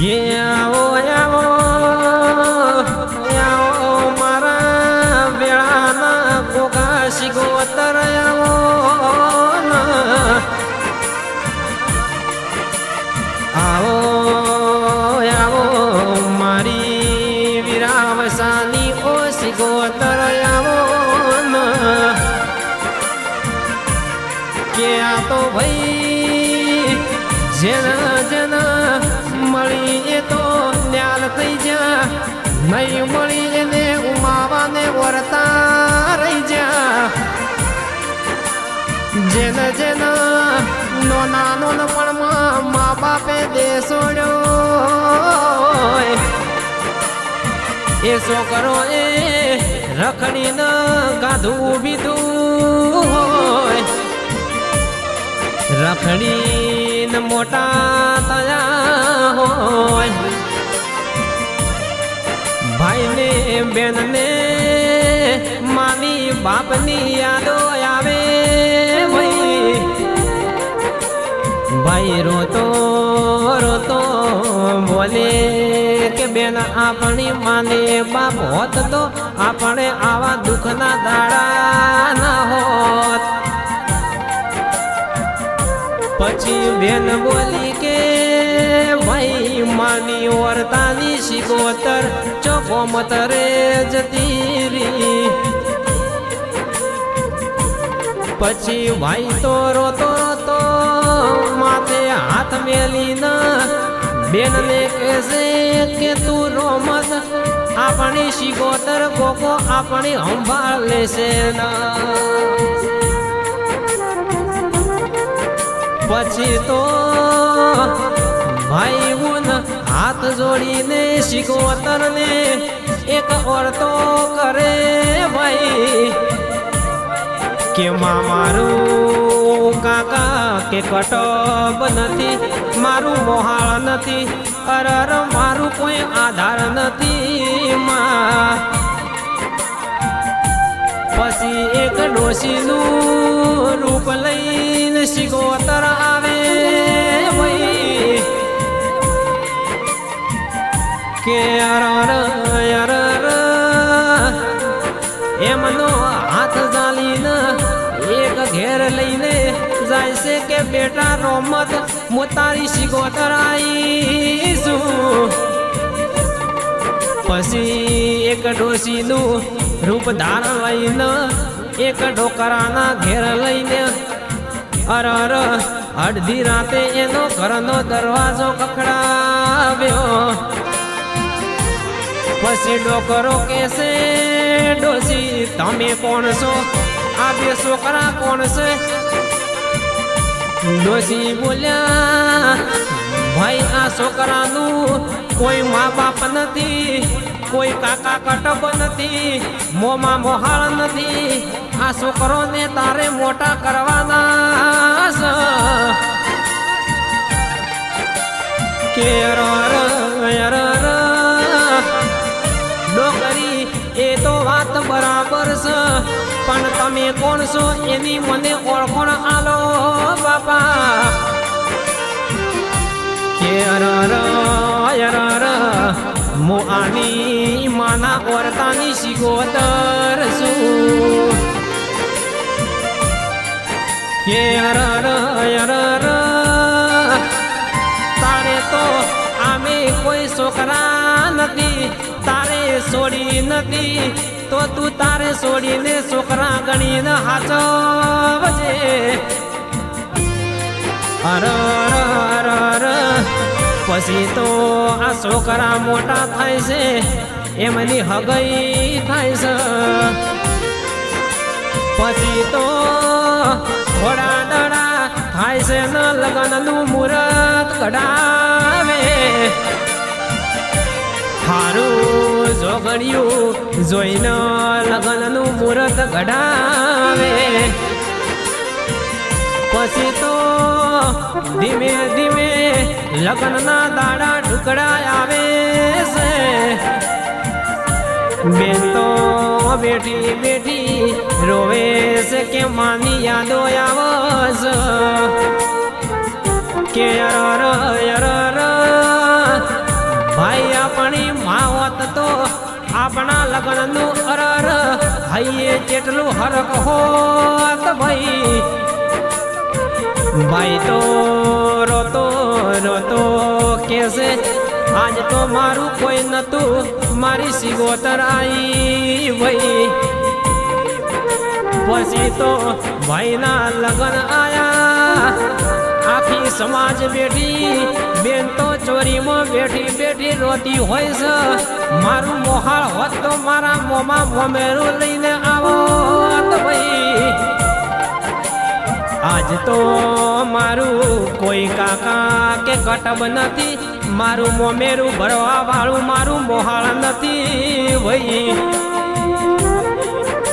એ જેના જેના, મળી એ તો ન્યાલ થઈ જા નહીં મળી એને ઉમાવાને વરતા રહી જા જેના જેના, નોના નોનપણમાં મા બાપે દેસોડ્યો એ છોકરો એ રખડીને ગાધું બીધું હોય. રખડીને મોટા થયા હોય. ભાઈને, બેનને માની બાપની યાદો આવે ભાઈ. ભાઈ રોતો રોતો બોલે કે, બેન, આપણી માને બાપ હોત તો આપણે આવા દુઃખના દાડા બેન બોલી કે, ભાઈ, માની વર્તાની શિગોતર ચોકો મતરે જતી રી પછી ભાઈ તો રોતો રોતો માથે હાથ મેલીને બેનને કહેશે કે, તું રોમત આપણી શિગોતર કોકો આપણી સંભાળ લેશે ના. પછી તો ભાઈ ઉન હાથ જોડીને શિકોતરને એક ઓરતો કરે ભાઈ. કે મારું કાકા કે કટબ નથી, મારું મોહાળ નથી, અરર મારું કોઈ આધાર નથી માં. પછી એક ડોશીનું રૂપ લઈને શિગોતર આવે. કે એમનો હાથ જાલીને એક ઘેર લઈને જાય છે કે બેટા રોમત, હું તારી શિગોતર પછી એક ડોસીનું રૂપ ધારણ લઈને એક ઢોકરાના ઘેર લઈને અરર અડધી રાતે એનો ઘરનો દરવાજો ખખડાવ્યો. પછી ડોકરો કેસે ડોસી તમે કોણ છો? આ બે છોકરા કોણ છે? ડોસી બોલ્યા, ભાઈ, આ છોકરાનું કોઈ મા બાપ નથી. કોઈ કાકા કટબ નથી, મોમાં મોહાળ નથી. આ છોકરોને તારે મોટા કરવાના કે ડોકરી એ તો વાત બરાબર છે, પણ તમે કોણ છો એની મને ઓળખણ આલો, બાપા. કે મો આની માના ઓરતાની શિગોતર છું. કે અરર તારે તો આમે કોઈ છોકરા નથી, તારે છોડી નથી. તો તું તારે છોડીને છોકરા ગણીને હાચવજે. અરર પછી તો આ છોકરા મોટા થાય છે, એમની હગઈ થાય છે. પછી તો થોડા દડા થાય છે ન લગ્નનું મુહૂર્ત કઢાવે. હારું જોગણ્યું જોઈને લગ્નનું મુહૂર્ત કઢાવે. પછી તો ધીમે ધીમે લગ્નના દાડા ઢુકડા આવે છે. બેન તો બેઠી બેઠી રોવે છે કે માની યાદો આવસ કે ભાઈ આપણી માવત તો આપણા લગ્નનું અરર હૈયે જેટલું હરક હોત ભાઈ ભાઈ તો રોતો રોતો કેસે આજ તો મારું કોઈ નતું મારી સિગોતર આઈ ભાઈ પછી તો ભાઈના લગ્ન આયા, આખી સમાજ બેઠી, બેન તો ચોરીમાં બેઠી બેઠી રોતી હોય છે. મારું મોહાળ હોત તો મારા મોમાં મોમેરું લઈને આવો ભાઈ આજ તો મારું કોઈ કાકા કે કટબ નથી. મારું મોમેરું ભરવા વાળું મારું મોહાળ નથી ભાઈ.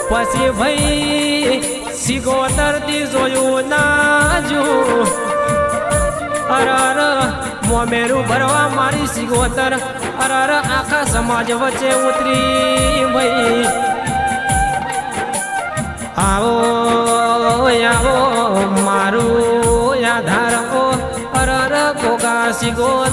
પછી ભાઈ સિગોતરથી જોયું ના જો અરર મોમેરું ભરવા મારી સિગોતર. અરર આખા સમાજ વચ્ચે ઉતરી ભાઈ. આવો આવો